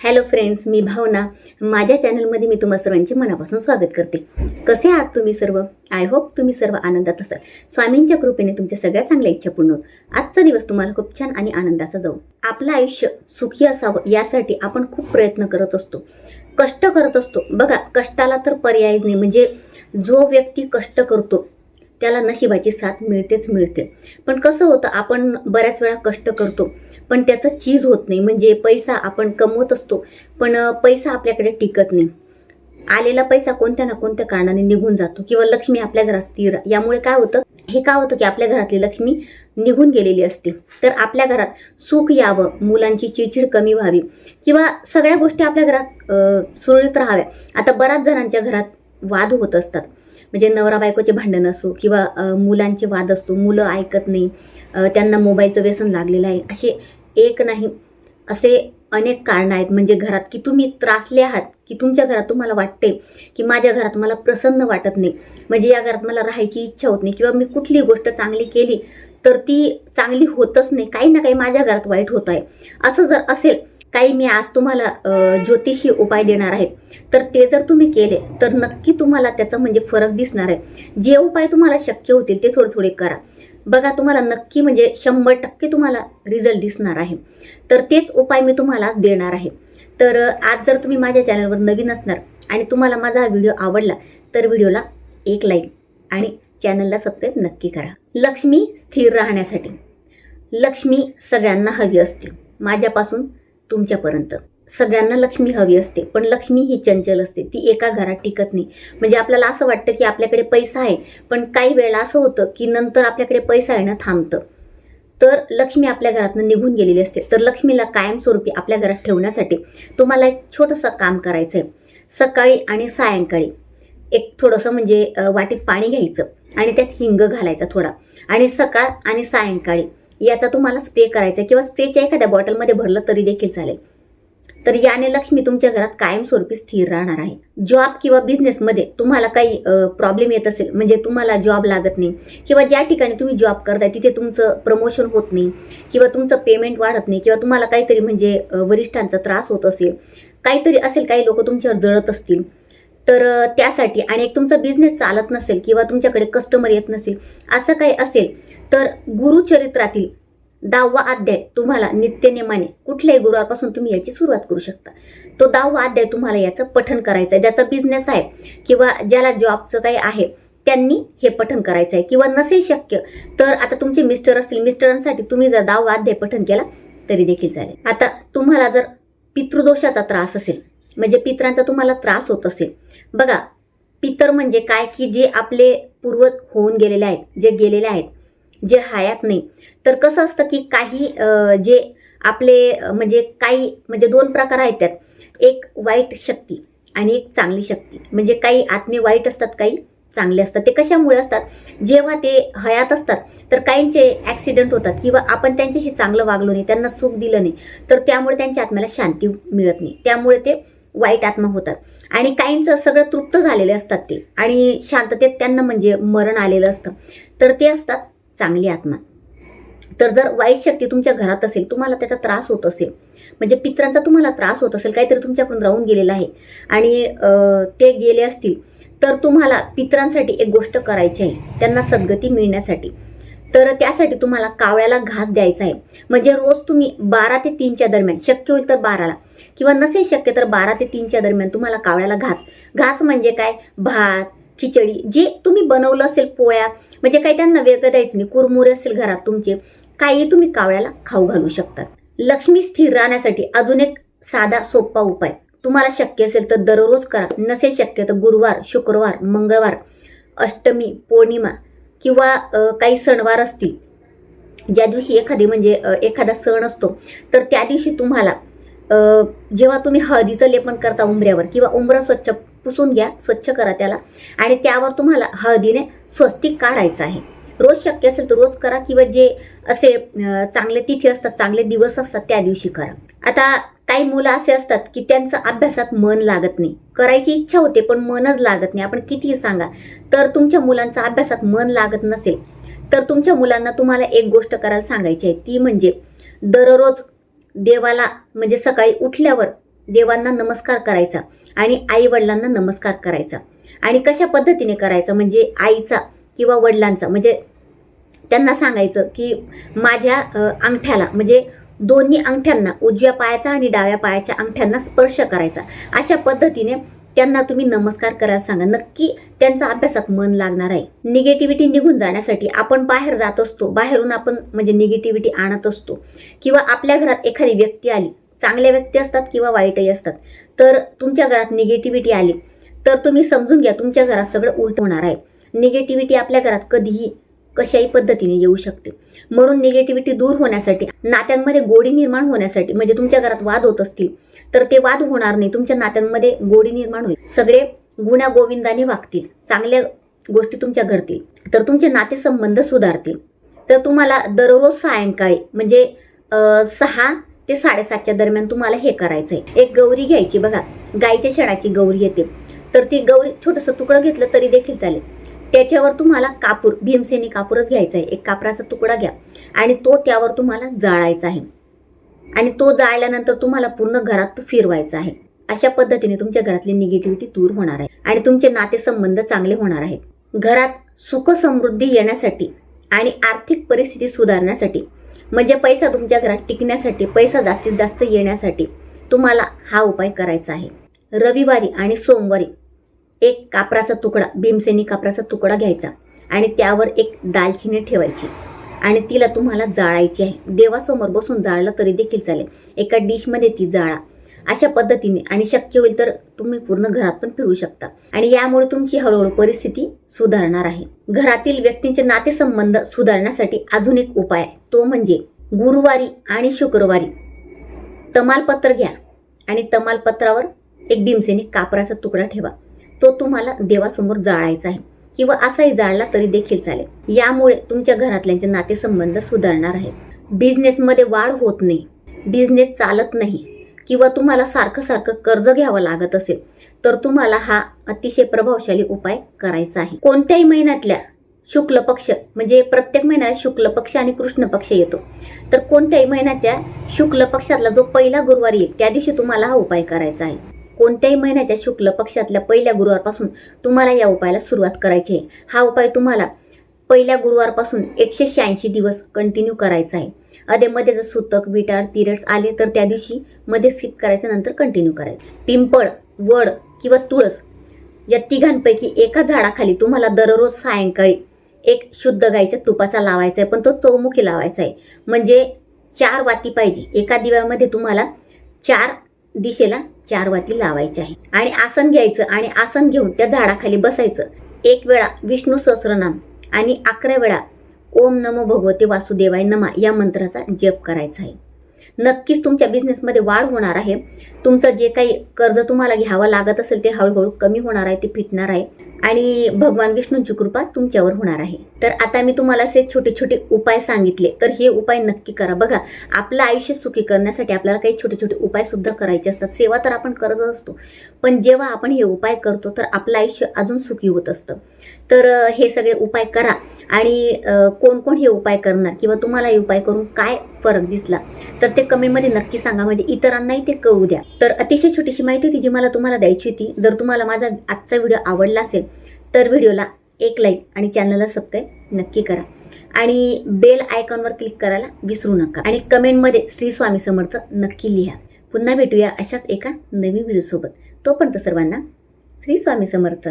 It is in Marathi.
हॅलो फ्रेंड्स मी भावना. माझ्या चॅनलमध्ये मी तुम्हा सर्वांचे मनापासून स्वागत करते. कसे आहात तुम्ही सर्व? आय होप तुम्ही सर्व आनंदात असाल. स्वामींच्या कृपेने तुमच्या सगळ्या चांगल्या इच्छा पूर्ण होत. आजचा दिवस तुम्हाला खूप छान आणि आनंदाचा जाऊ. आपलं आयुष्य सुखी असावं यासाठी आपण खूप प्रयत्न करत असतो. कष्ट करत असतो. बघा कष्टाला तर पर्यायच नाही. म्हणजे जो व्यक्ती कष्ट करतो त्याला नशिबाची साथ मिळतेच मिळते. पण कसं होतं आपण बऱ्याच वेळा कष्ट करतो पण त्याचं चीज होत नाही. म्हणजे पैसा आपण कमवत असतो पण पैसा आपल्याकडे टिकत नाही. आलेला पैसा कोणत्या ना कोणत्या कारणाने निघून जातो. किंवा लक्ष्मी आपल्या घरात स्थिर यामुळे काय होतं हे काय होतं की आपल्या घरातली लक्ष्मी निघून गेलेली असते. तर आपल्या घरात सुख यावं मुलांची चिडचिड कमी व्हावी. किंवा सगळ्या गोष्टी आपल्या घरात सुरळीत राहाव्या. आता बऱ्याच जणांच्या घरात वाद होत असतात. म्हणजे नवरा बायकोचे भांडण असो किंवा मुलांचे वाद असतो मुलं ऐकत नाही त्यांना मोबाईलचं व्यसन लागलेलं आहे असे एक नाही असे अनेक कारणं आहेत. म्हणजे घरात की तुम्ही त्रासले आहात की तुमच्या घरात तुम्हाला वाटते की माझ्या घरात मला प्रसन्न वाटत नाही म्हणजे या घरात मला राहायची इच्छा होत नाही किंवा मी कुठली गोष्ट चांगली केली तर ती चांगली होतच नाही काही ना काही माझ्या घरात वाईट होत आहे. असं जर असेल काही मी आज तुम्हाला ज्योतिषी उपाय देणार आहेत तर ते जर तुम्ही केले तर नक्की तुम्हाला त्याचा म्हणजे फरक दिसणार आहे. जे उपाय तुम्हाला शक्य होतील ते थोडे थोडे करा. बघा तुम्हाला नक्की म्हणजे शंभर टक्के तुम्हाला रिझल्ट दिसणार आहे. तर तेच उपाय मी तुम्हाला आज देणार आहे. तर आज जर तुम्ही माझ्या चॅनलवर नवीन असणार आणि तुम्हाला माझा हा व्हिडिओ आवडला तर व्हिडिओला एक लाईक आणि चॅनलला सबस्क्राईब नक्की करा. लक्ष्मी स्थिर राहण्यासाठी. लक्ष्मी सगळ्यांना हवी असते. माझ्यापासून तुमच्यापर्यंत. सगळ्यांना लक्ष्मी हवी असते पण लक्ष्मी ही चंचल असते. ती एका घरात टिकत नाही. म्हणजे आपल्याला असं वाटतं की आपल्याकडे पैसा आहे पण काही वेळा असं होतं की नंतर आपल्याकडे पैसा येणं थांबतं. तर लक्ष्मी आपल्या घरातनं निघून गेलेली असते. तर लक्ष्मीला कायमस्वरूपी आपल्या घरात ठेवण्यासाठी तुम्हाला एक छोटंसं काम करायचं आहे सकाळी आणि सायंकाळी एक थोडंसं म्हणजे वाटीत पाणी घ्यायचं आणि त्यात हिंग घालायचा थोडा. आणि सकाळ आणि सायंकाळी याचा तुम्हाला स्प्रे करायचा आहे किंवा स्प्रेच्या एखाद्या बॉटलमध्ये भरलं तरी देखील चालेल. तर याने लक्ष्मी तुमच्या घरात कायमस्वरूपी स्थिर राहणार आहे. जॉब किंवा बिझनेसमध्ये तुम्हाला काही प्रॉब्लेम येत असेल म्हणजे तुम्हाला जॉब लागत नाही किंवा ज्या ठिकाणी तुम्ही जॉब करताय तिथे तुमचं प्रमोशन होत नाही किंवा तुमचं पेमेंट वाढत नाही किंवा तुम्हाला काहीतरी म्हणजे वरिष्ठांचा त्रास होत असेल काहीतरी असेल काही लोक तुमच्यावर जळत असतील तर त्यासाठी आणि एक तुमचा बिझनेस चालत नसेल किंवा तुमच्याकडे कस्टमर येत नसेल असं काही असेल तर गुरुचरित्रातील दहावा अध्याय तुम्हाला नित्यनेमाने कुठल्याही गुरुवापासून तुम्ही याची सुरुवात करू शकता. तो दहावा अध्याय तुम्हाला याचं पठण करायचं आहे. ज्याचा बिझनेस आहे किंवा ज्याला जॉबचं काही आहे त्यांनी हे पठण करायचं आहे. किंवा नसेल शक्य तर आता तुमचे मिस्टर असतील मिस्टरांसाठी तुम्ही जर दहावा अध्याय पठण केला तरी देखील चालेल. आता तुम्हाला जर पितृदोषाचा त्रास असेल म्हणजे पित्रांचा तुम्हाला त्रास होत असेल बघा पितर म्हणजे काय? की जे आपले पूर्वज होऊन गेलेले आहेत जे गेलेले आहेत जे हयात नाही. तर कसं असतं की काही जे आपले म्हणजे काही म्हणजे दोन प्रकार आहेत त्यात. एक वाईट शक्ती आणि एक चांगली शक्ती. म्हणजे काही आत्मे वाईट असतात काही चांगले असतात. ते कशामुळे असतात? जेव्हा ते हयात असतात तर काहींचे ॲक्सिडेंट होतात किंवा आपण त्यांच्याशी चांगलं वागलो नाही त्यांना सुख दिलं नाही तर त्यामुळे त्यांच्या आत्म्याला शांती मिळत नाही. त्यामुळे ते वाईट आत्मा होतात. आणि काहींचं सगळं तृप्त झालेले असतात ते. आणि शांततेत त्यांना म्हणजे मरण आलेलं असतं. तर ते असतात चांगली आत्मा. तर जर वाईट शक्ती तुमच्या घरात असेल तुम्हाला त्याचा त्रास होत असेल म्हणजे पित्रांचा तुम्हाला त्रास होत असेल काहीतरी तुमच्याकडून राहून गेलेला आहे आणि ते गेले असतील तर तुम्हाला पित्रांसाठी एक गोष्ट करायची आहे त्यांना सद्गती मिळण्यासाठी. तर त्यासाठी तुम्हाला कावळ्याला घास द्यायचा आहे. म्हणजे रोज तुम्ही बारा ते तीनच्या दरम्यान शक्य होईल तर बाराला. किंवा नसेल शक्य तर बारा ते तीनच्या दरम्यान तुम्हाला कावळ्याला घास. घास म्हणजे काय? भात खिचडी जे तुम्ही बनवलं असेल पोळ्या म्हणजे काही त्यांना वेगळं द्यायचं नाही. कुरमुरे असेल घरात तुमचे काही तुम्ही कावळ्याला खाऊ घालू शकतात. लक्ष्मी स्थिर राहण्यासाठी अजून एक साधा सोपा उपाय. तुम्हाला शक्य असेल तर दररोज करा. नसेल शक्य तर गुरुवार शुक्रवार मंगळवार अष्टमी पौर्णिमा किंवा काही सणवार असतील ज्या दिवशी एखादी म्हणजे एखादा सण असतो तर त्या दिवशी तुम्हाला जेव्हा तुम्ही हळदीचं लेपन करता उंबऱ्यावर किंवा उंबरा स्वच्छ पुसून घ्या स्वच्छ करा त्याला आणि त्यावर तुम्हाला हळदीने स्वस्तिक काढायचं आहे. रोज शक्य असेल तर रोज करा किंवा जे असे चांगले तिथी असतात चांगले दिवस असतात त्या दिवशी करा. आता काही मुलं असे असतात की त्यांचं अभ्यासात मन लागत नाही. करायची इच्छा होते पण मनच लागत नाही. आपण कितीही सांगा तर तुमच्या मुलांचं अभ्यासात मन लागत नसेल तर तुमच्या मुलांना तुम्हाला एक गोष्ट करायला सांगायची आहे. ती म्हणजे दररोज देवाला म्हणजे सकाळी उठल्यावर देवांना नमस्कार करायचा आणि आई वडिलांना नमस्कार करायचा. आणि कशा पद्धतीने करायचा? म्हणजे आईचा किंवा वडिलांचा म्हणजे त्यांना सांगायचं की माझ्या अंगठ्याला म्हणजे दोन्ही अंगठ्यांना उजव्या पायाचा आणि डाव्या पायाच्या अंगठ्यांना स्पर्श करायचा. अशा पद्धतीने त्यांना तुम्ही नमस्कार करायला सांगा. नक्की त्यांचा अभ्यासात मन लागणार आहे. निगेटिव्हिटी निघून जाण्यासाठी आपण बाहेर जात असतो बाहेरून आपण म्हणजे निगेटिव्हिटी आणत असतो. किंवा आपल्या घरात एखादी व्यक्ती आली चांगल्या व्यक्ती असतात किंवा वाईटही असतात तर तुमच्या घरात निगेटिव्हिटी आली तर तुम्ही समजून घ्या तुमच्या घरात सगळं उलट होणार आहे. निगेटिव्हिटी आपल्या घरात कधीही कशाही पद्धतीने येऊ शकते. म्हणून निगेटिव्हिटी दूर होण्यासाठी नात्यांमध्ये गोडी निर्माण होण्यासाठी म्हणजे तुमच्या घरात वाद होत असतील तर ते वाद होणार नाही. तुमच्या नात्यांमध्ये गोडी निर्माण होईल. सगळे गुण्या गोविंदाने वागतील. चांगल्या गोष्टी तुमच्या घडतील. तर तुमचे नातेसंबंध सुधारतील. तर तुम्हाला दररोज सायंकाळी म्हणजे सहा ते साडेसातच्या दरम्यान तुम्हाला हे करायचं आहे. एक गौरी घ्यायची बघा. गाईच्या शेणाची गौरी येते. तर ती गौरी छोटंसं तुकडं घेतलं तरी देखील चालेल. त्याच्यावर तुम्हाला कापूर भीमसेनी कापूरच घ्यायचा आहे. एक कापराचा तुकडा घ्या आणि तो त्यावर तुम्हाला जाळायचा आहे. आणि तो जाळल्यानंतर तुम्हाला पूर्ण घरात तो फिरवायचा आहे. अशा पद्धतीने तुमच्या घरातली निगेटिव्हिटी दूर होणार आहे. आणि तुमचे नातेसंबंध चांगले होणार आहेत. घरात सुख समृद्धी येण्यासाठी आणि आर्थिक परिस्थिती सुधारण्यासाठी म्हणजे पैसा तुमच्या घरात टिकण्यासाठी पैसा जास्तीत जास्त येण्यासाठी तुम्हाला हा उपाय करायचा आहे. रविवारी आणि सोमवारी एक कापराचा तुकडा भीमसेनी कापराचा तुकडा घ्यायचा आणि त्यावर एक दालचिनी ठेवायची आणि तिला तुम्हाला जाळायची आहे. देवासमोर बसून जाळलं तरी देखील चालेल. एका डिशमध्ये ती जाळा. अशा पद्धतीने आणि शक्य होईल तर तुम्ही पूर्ण घरात पण फिरू शकता. आणि यामुळे तुमची हळूहळू परिस्थिती सुधारणार आहे. घरातील व्यक्तींचे नातेसंबंध सुधारण्यासाठी अजून एक उपाय आहे. तो म्हणजे गुरुवारी आणि शुक्रवारी तमालपत्र घ्या आणि तमालपत्रावर एक भीमसेनी कापराचा तुकडा ठेवा. तो तुम्हाला देवासमोर जाळायचा आहे किंवा असाही जाळला तरी देखील चालेल. यामुळे तुमच्या घरातल्यांचे नातेसंबंध सुधारणार आहेत. बिझनेसमध्ये वाढ होत नाही. बिझनेस चालत नाही. किंवा तुम्हाला सारखं सारखं कर्ज घ्यावं लागत असेल तर तुम्हाला हा अतिशय प्रभावशाली उपाय करायचा आहे. कोणत्याही महिन्यातल्या शुक्ल पक्ष म्हणजे प्रत्येक महिन्याला शुक्ल पक्ष आणि कृष्ण पक्ष येतो. तर कोणत्याही महिन्याच्या शुक्ल पक्षातला जो पहिला गुरुवार येईल त्या दिवशी तुम्हाला हा उपाय करायचा आहे. कोणत्याही महिन्याच्या शुक्ल पक्षातल्या पहिल्या गुरुवारपासून तुम्हाला या उपायाला सुरुवात करायची आहे. हा उपाय तुम्हाला पहिल्या गुरुवारपासून एकशे शहाऐंशी दिवस कंटिन्यू करायचा आहे. अधेमध्ये जर सुतक विटाळ पिरियड्स आले तर त्या दिवशी मध्ये स्किप करायचं नंतर कंटिन्यू करायचं. पिंपळ वड किंवा तुळस या तिघांपैकी एका झाडाखाली तुम्हाला दररोज सायंकाळी एक शुद्ध गाईच्या तुपाचा लावायचा आहे पण तो चौमुखी लावायचा आहे. म्हणजे चार वाती पाहिजे. एका दिव्यामध्ये तुम्हाला चार दिशेला चार वाती लावायची आहे. आणि आसन घ्यायचं आणि आसन घेऊन त्या झाडाखाली बसायचं. एक वेळा विष्णू सहस्रनाम आणि अकरा वेळा ओम नमो भगवते वासुदेवाय नमा या मंत्राचा जप करायचा आहे. नक्कीच तुमच्या बिझनेसमध्ये वाढ होणार आहे. तुमचं जे काही कर्ज तुम्हाला घ्यावं लागत असेल ते हळूहळू कमी होणार आहे ते फिटणार आहे. आणि भगवान विष्णूंची कृपा तुमच्यावर होणार आहे. तर आता मी तुम्हाला असे छोटे छोटे उपाय सांगितले. तर हे उपाय नक्की करा. बघा आपलं आयुष्य सुखी करण्यासाठी आपल्याला काही छोटे छोटे उपाय सुद्धा करायचे असतात. सेवा तर आपण करत असतो. पण जेव्हा आपण हे उपाय करतो तर आपलं आयुष्य अजून सुखी होत असतं. तर हे सगळे उपाय करा. आणि कोण कोण हे उपाय करणार? किंवा तुम्हाला हे उपाय करून काय फरक दिसला. तर ते कमेंटमध्ये नक्की सांगा. म्हणजे इतरांनाही ते कळू द्या. तर अतिशय छोटीशी माहिती होती जी मला तुम्हाला द्यायची होती. जर तुम्हाला माझा आजचा व्हिडिओ आवडला असेल तर व्हिडिओला एक लाईक आणि चॅनलला सबस्क्राईब नक्की करा. आणि बेल आयकॉनवर क्लिक करायला विसरू नका. आणि कमेंटमध्ये श्री स्वामी समर्थ नक्की लिहा. पुन्हा भेटूया अशाच एका नवीन व्हिडिओसोबत तोपर्यंत सर्वांना श्री स्वामी समर्थ.